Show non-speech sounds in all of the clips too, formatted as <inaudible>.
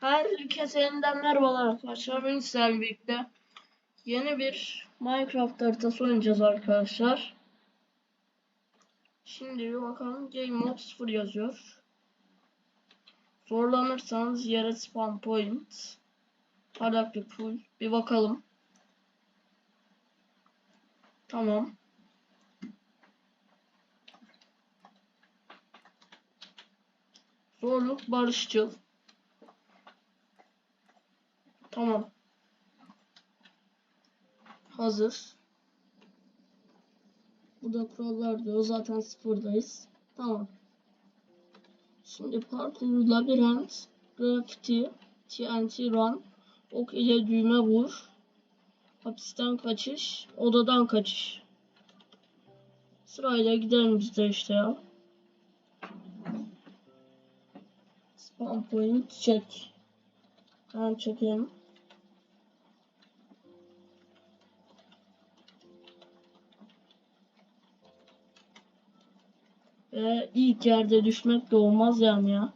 Herkese yeniden merhabalar arkadaşlar. Ben sizlerle yeni bir Minecraft haritası oynayacağız arkadaşlar. Şimdi bir bakalım. Game mode 0 yazıyor. Zorlanırsanız yere spawn point. Parlaklık full. Bir bakalım. Tamam. Zorluk barışçıl. Tamam. Hazır. Burada kurallar diyor. Zaten sıfırdayız. Tamam. Şimdi parkur, labirent, graffiti, TNT run, ok ile düğme vur, hapisten kaçış, odadan kaçış. Sırayla gidelim biz de işte ya. Spawn point check. Hemen çekelim. Ve ilk yerde düşmek de olmaz yani ya.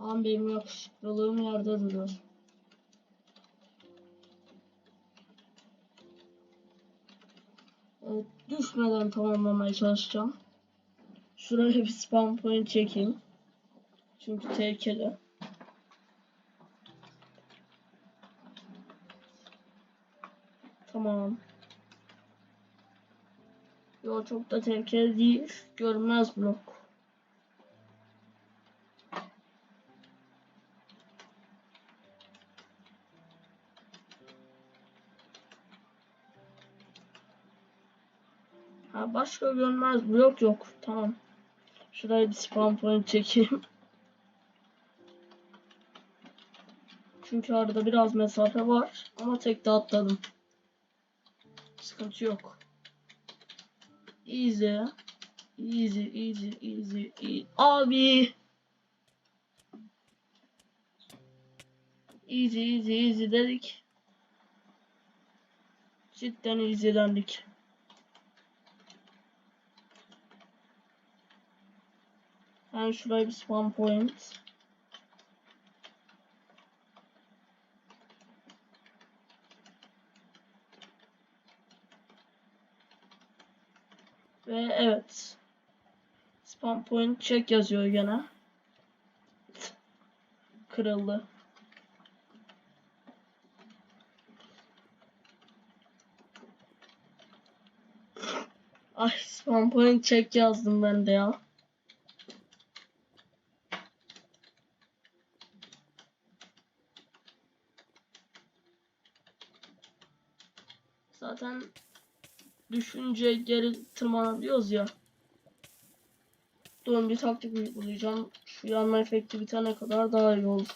Ama benim yakışıklılığım yerde duruyor. Evet, düşmeden tamamlamaya çalışacağım. Şuraya bir spam point çekeyim. Çünkü tehlikeli. Tamam. Yo çok da tehlikeli değil. Görünmez blok. Ha başka görünmez blok yok. Tamam. Şuraya bir spawn point çekeyim. Çünkü arada biraz mesafe var. Ama tek de atladım. Sıkıntı yok. Easy. Easy, easy, easy, easy. Abi. Easy, easy, easy dedik. Cidden easy'lendik. Ben şuraya bir spawn point. Ve evet. Spawn point check yazıyor gene. Kırıldı. Ay spawn point check yazdım ben de ya. Zaten düşünce geri tırmanabiliyoruz ya. Durun bir taktik uygulayacağım. Şu yanma efekti bitene kadar daha iyi olur.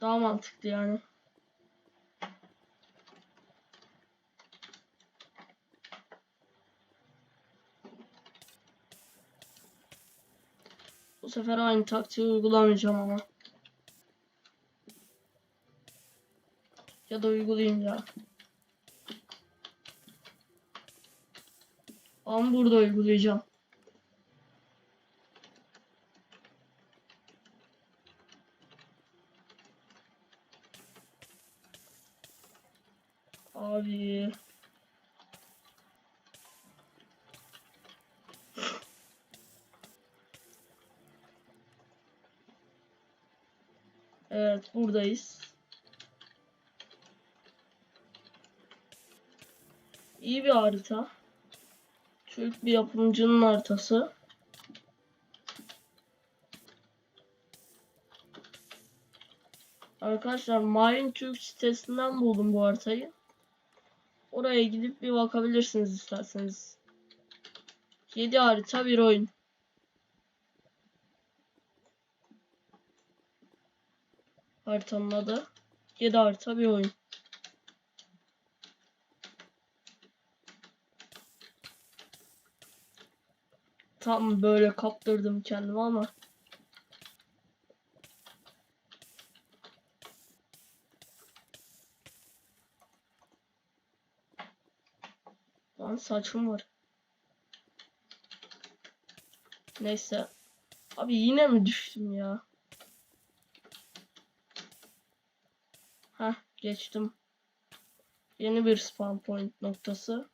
Daha mantıklı yani. Bu sefer aynı taktiği uygulamayacağım ama. Ya da uygulayayım ya. Ama burada uygulayacağım. Abi. Evet buradayız. İyi bir harita. Türk bir yapımcının haritası. Arkadaşlar Mine Türk sitesinden buldum bu haritayı. Oraya gidip bir bakabilirsiniz isterseniz. 7 harita bir oyun. Haritanın adı. 7 harita bir oyun. Tam böyle kaptırdım kendimi ama. Lan saçım var. Neyse. Abi yine mi düştüm ya? Hah geçtim. Yeni bir spawn point noktası.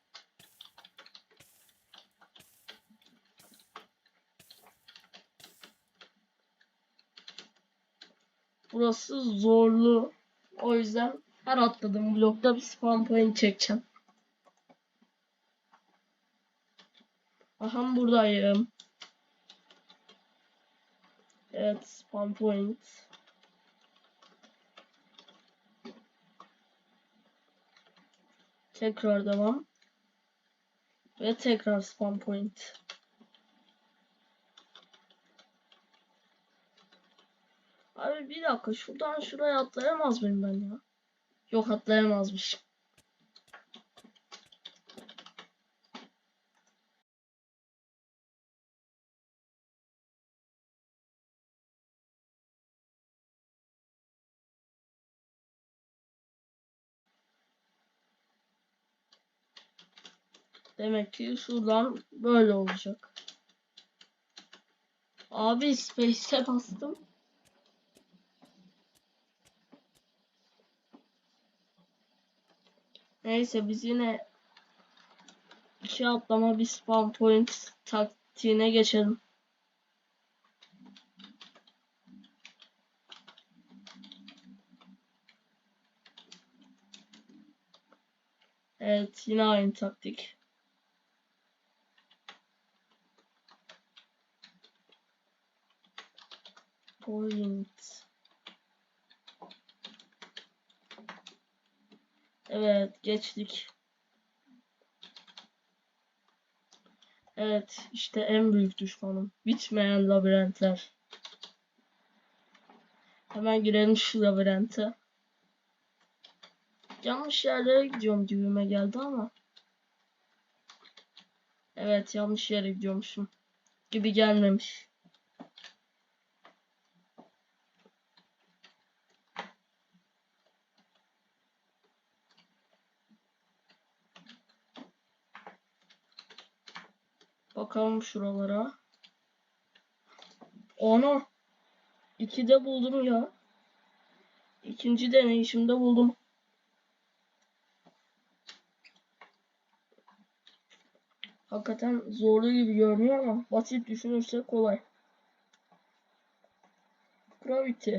Burası zorlu. O yüzden her atladığım blokta bir spawn point çekeceğim. Aha buradayım. Evet spawn point. Tekrar devam. Ve tekrar spawn point. Abi bir dakika şuradan şuraya atlayamaz mıyım ben ya? Yok atlayamazmışım. Demek ki şuradan böyle olacak. Abi space'e bastım. Neyse biz yine iki atlama bir spawn point taktiğine geçelim. Evet yine aynı taktik. Point. Evet geçtik. Evet işte en büyük düşmanım. Bitmeyen labirentler. Hemen girelim şu labirente. Yanlış yerlere gidiyorum gibime geldi ama. Evet yanlış yere gidiyormuşum. Gibi gelmemiş. Bakalım şuralara. Onu ikide buldum ya. İkinci deneyişimde buldum. Hakikaten zorlu gibi görünüyor ama basit düşünürse kolay. Gravity.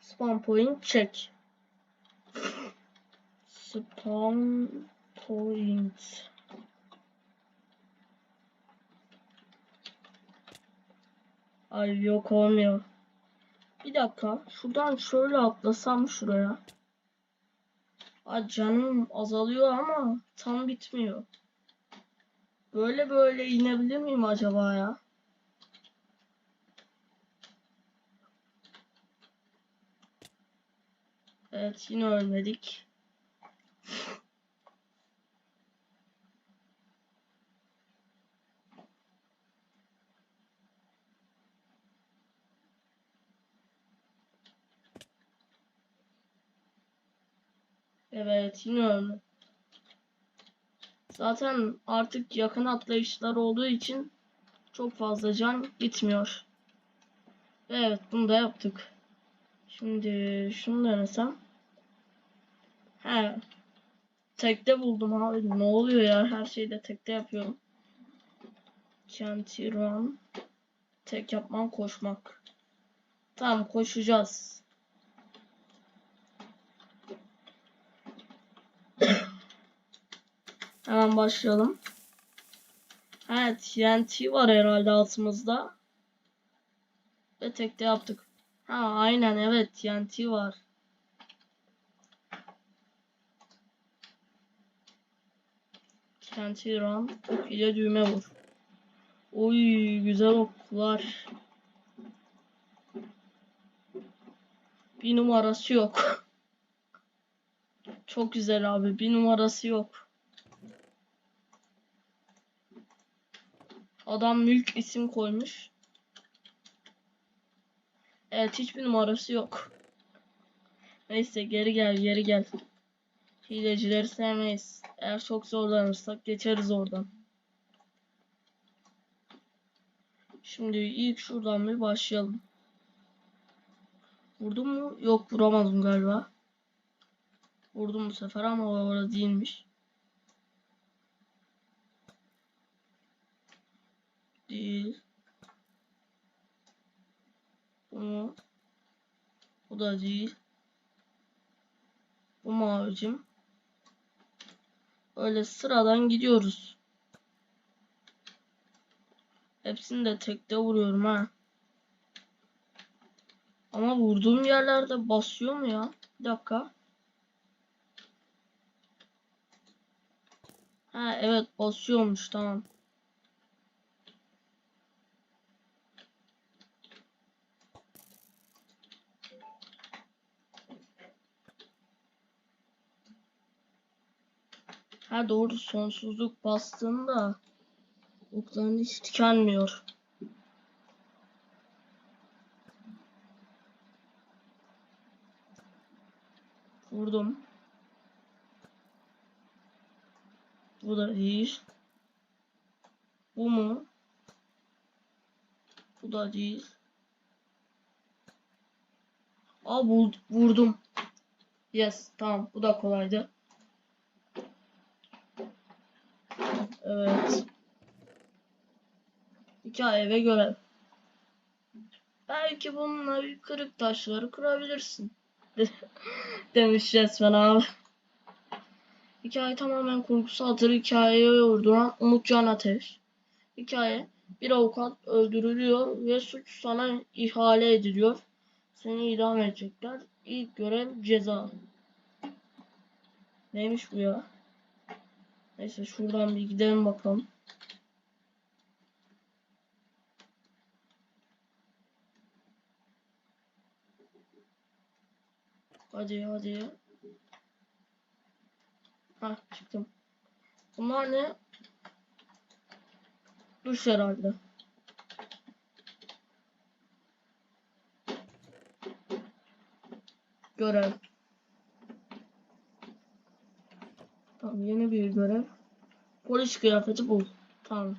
Spawn point check. Spawn point. Ay yok olmuyor. Bir dakika. Şuradan şöyle atlasam şuraya. Ay canım azalıyor ama tam bitmiyor. Böyle böyle inebilir miyim acaba ya? Evet yine ölmedik. Evet yine öldü. Zaten artık yakın atlayışlar olduğu için çok fazla can gitmiyor. Ve evet bunu da yaptık. Şimdi şunu denesem. He. Tekte buldum abi. Ne oluyor ya? Her şeyi de tekte yapıyorum. Run. Tek yapmam koşmak. Tamam koşacağız. Hemen başlayalım. Evet TNT var herhalde altımızda. Ve tekte yaptık. Ha aynen evet TNT var. TNT run. Ok ile düğme vur. Oy güzel oklar. Bir numarası yok. <laughs> Çok güzel abi. Bir numarası yok. Adam mülk isim koymuş. Evet hiçbir numarası yok. Neyse geri gel geri gel. Hilecileri sevmeyiz. Eğer çok zorlanırsak geçeriz oradan. Şimdi ilk şuradan bir başlayalım. Vurdum mu? Yok vuramadım galiba. Vurdum bu sefer ama orada değilmiş. Değil. Bu mu? Bu da değil. Bu mu abicim? Öyle sıradan gidiyoruz. Hepsini de tekte vuruyorum ha. Ama vurduğum yerlerde basıyor mu ya? Bir dakika. Ha evet basıyormuş tamam. Ha doğru sonsuzluk bastığında okların hiç tükenmiyor. Vurdum. Bu da değil. Bu mu? Bu da değil. Aa vurdum. Yes tamam bu da kolaydı. Evet. Hikaye ve görev. Belki bununla bir kırık taşları kurabilirsin. <laughs> Demiş resmen abi. Hikaye tamamen kurgusaldır. Hikayeye uğrayan Umutcan Ateş. Hikaye bir avukat öldürülüyor ve suç sana ihale ediliyor. Seni idam edecekler. İlk görev ceza. Neymiş bu ya? Neyse şuradan bir gidelim bakalım. Hadi hadi. Ha çıktım. Bunlar ne? Duş herhalde. Görev. Tamam yeni bir görev. Polis kıyafeti bul. Tamam.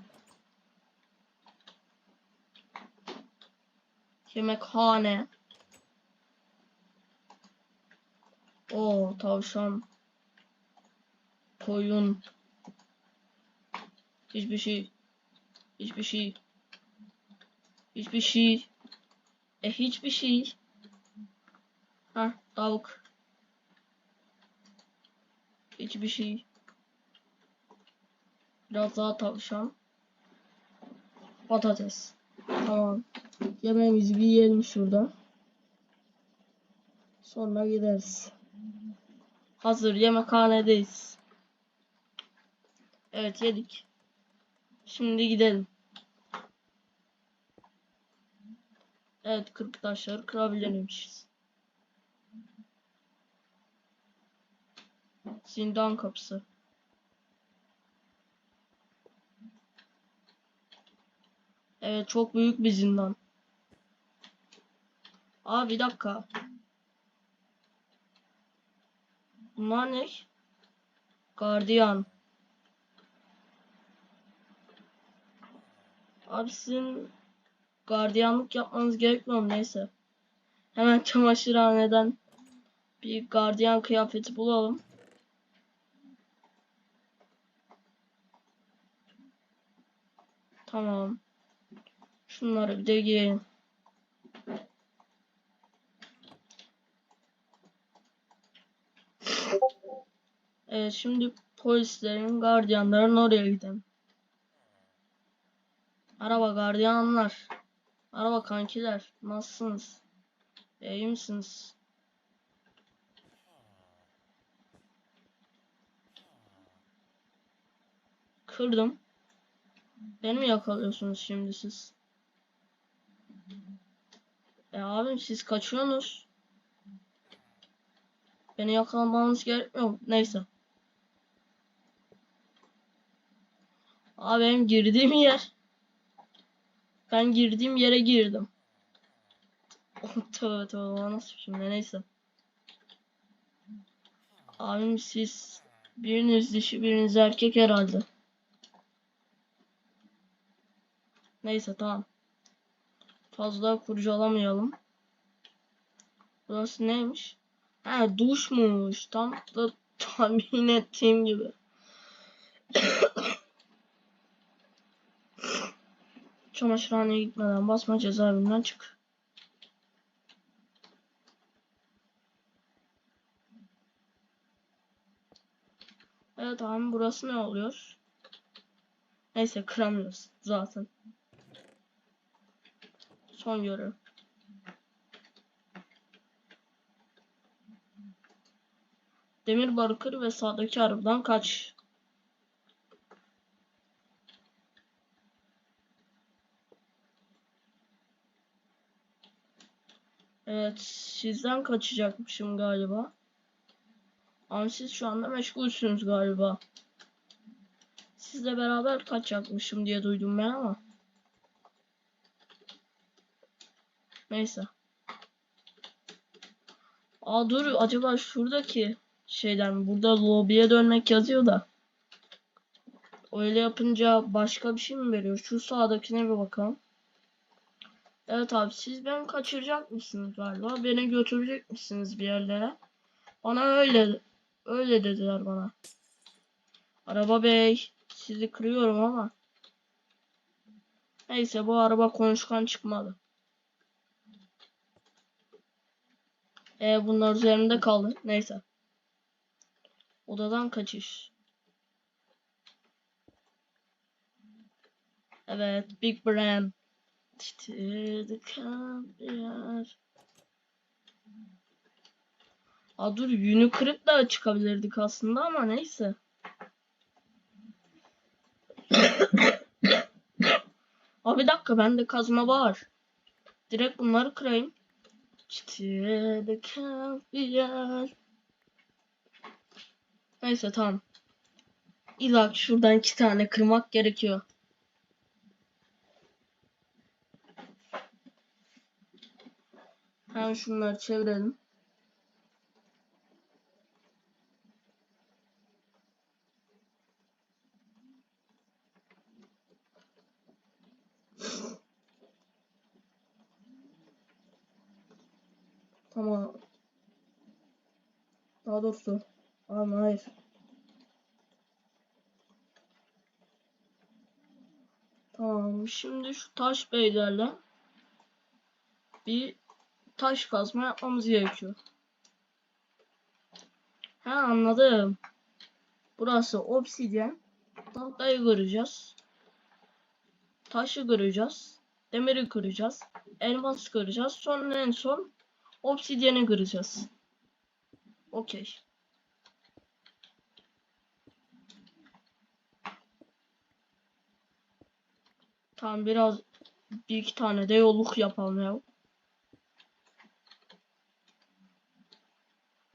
Yemekhane. O tavşan. Koyun. Hiçbir şey. Hiçbir şey. Hiçbir şey. E hiçbir şey. Ha tavuk. Hiçbir şey. Biraz daha tavşan. Patates. Tamam. Yemeğimizi bir yiyelim şurada. Sonra gideriz. Hazır yemekhanedeyiz. Evet yedik. Şimdi gidelim. Evet kırık taşları kırabilirmişiz. Zindan kapısı. Evet çok büyük bir zindan. Aa bir dakika. Bunlar ne? Gardiyan. Abi sizin gardiyanlık yapmanız gerekmiyor mu? Neyse. Hemen <laughs> çamaşırhaneden bir gardiyan kıyafeti bulalım. Tamam. Şunları bir de giyelim. Evet şimdi polislerin, gardiyanların oraya gidelim. Araba gardiyanlar. Araba kankiler. Nasılsınız? İyi misiniz? Kırdım. Beni mi yakalıyorsunuz şimdi siz? E abim siz kaçıyorsunuz. Beni yakalamanız gerekmiyor? Neyse. Abi benim girdiğim yer. Ben girdiğim yere girdim. Oh, <laughs> tövbe tövbe nasıl şimdi neyse. Abim siz biriniz dişi biriniz erkek herhalde. Neyse tamam. fazla kurcalamayalım. Burası neymiş? Ha duşmuş. Tam da <laughs> tahmin ettiğim gibi. <coughs> Çamaşırhaneye gitmeden basma cezaevinden çık. Evet abi burası ne oluyor? Neyse kıramıyoruz zaten. Son görev. Demir barı kır ve sağdaki arabadan kaç. Evet, sizden kaçacakmışım galiba. Ama siz şu anda meşgulsünüz galiba. Sizle beraber kaçacakmışım diye duydum ben ama. Neyse. Aa dur acaba şuradaki şeyden burada lobiye dönmek yazıyor da. Öyle yapınca başka bir şey mi veriyor? Şu sağdakine bir bakalım. Evet abi siz beni kaçıracak mısınız galiba? Beni götürecek misiniz bir yerlere? Bana öyle öyle dediler bana. Araba bey sizi kırıyorum ama. Neyse bu araba konuşkan çıkmadı. E bunlar üzerinde kaldı. Neyse. Odadan kaçış. Evet, Big Brain. Aa dur yünü kırıp da çıkabilirdik aslında ama neyse. Aa bir dakika bende kazma var. Direkt bunları kırayım. Neyse tamam. İlla şuradan iki tane kırmak gerekiyor. Hemen şunları çevirelim. Tamam. Daha doğrusu. Ama hayır. Tamam. Şimdi şu taş beylerle bir taş kazma yapmamız gerekiyor. Ha anladım. Burası obsidyen. Tahtayı kıracağız. Taşı kıracağız. Demiri kıracağız. Elmas kıracağız. Sonra en son obsidyeni kıracağız. Okey. Tamam biraz bir iki tane de yolluk yapalım ya.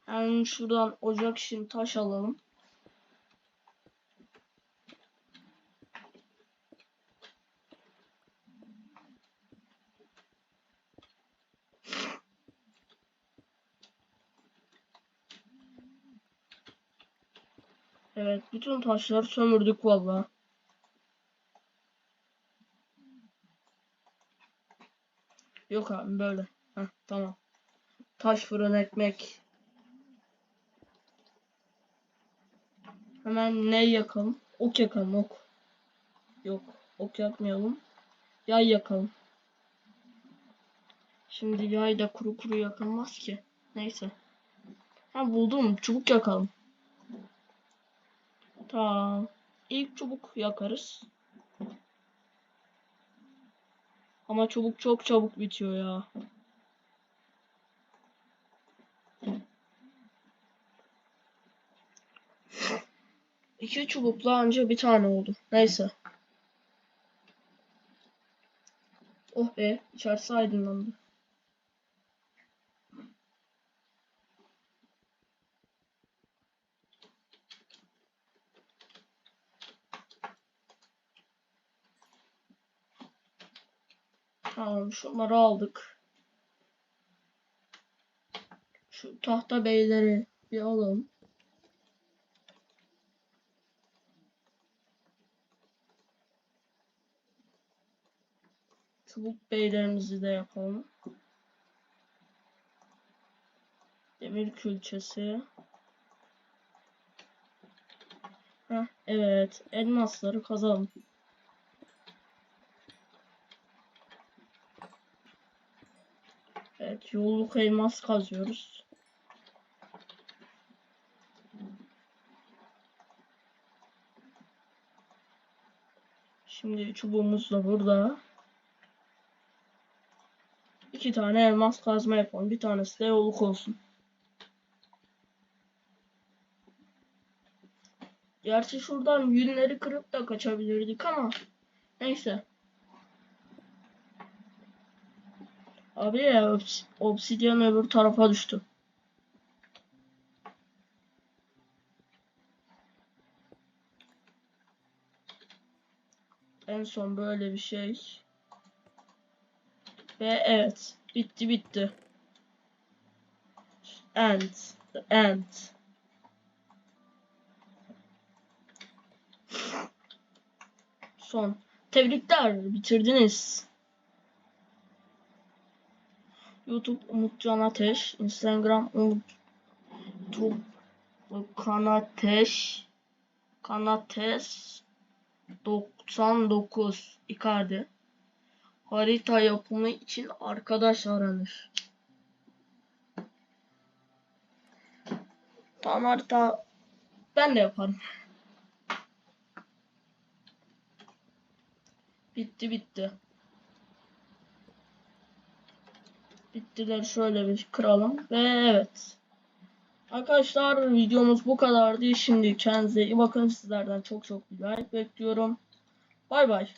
Hemen şuradan ocak için taş alalım. Evet, bütün taşları sömürdük valla. Yok abi böyle. Heh, tamam. Taş fırın ekmek. Hemen ne yakalım? Ok yakalım ok. Yok ok yakmayalım. Yay yakalım. Şimdi yay da kuru kuru yakılmaz ki. Neyse. Ha buldum. Çubuk yakalım. Tamam. İlk çubuk yakarız. Ama çubuk çok çabuk bitiyor ya. İki çubukla anca bir tane oldu. Neyse. Oh be, içerisi aydınlandı. Tamam, şunları aldık. Şu tahta beyleri bir alalım. çubuk beylerimizi de yapalım. Demir külçesi. Heh, evet. Elmasları kazalım. Evet. Yolluk elmas kazıyoruz. Şimdi çubuğumuz da burada. İki tane elmas kazma yapalım. Bir tanesi de yolluk olsun. Gerçi şuradan yünleri kırıp da kaçabilirdik ama neyse. Abi ya obs- obsidyen öbür tarafa düştü. En son böyle bir şey. Ve evet. Bitti bitti. End. The end. Son. Tebrikler. Bitirdiniz. YouTube Umutcan Ateş. Instagram Umut Tu- Kanateş Kanates 99 Icardi. Harita yapımı için arkadaş aranır. Tamam harita ben de yaparım. Bitti bitti. Bittiler şöyle bir kıralım ve evet. Arkadaşlar videomuz bu kadardı. Şimdi kendinize iyi bakın. Sizlerden çok çok bir like bekliyorum. Bay bay.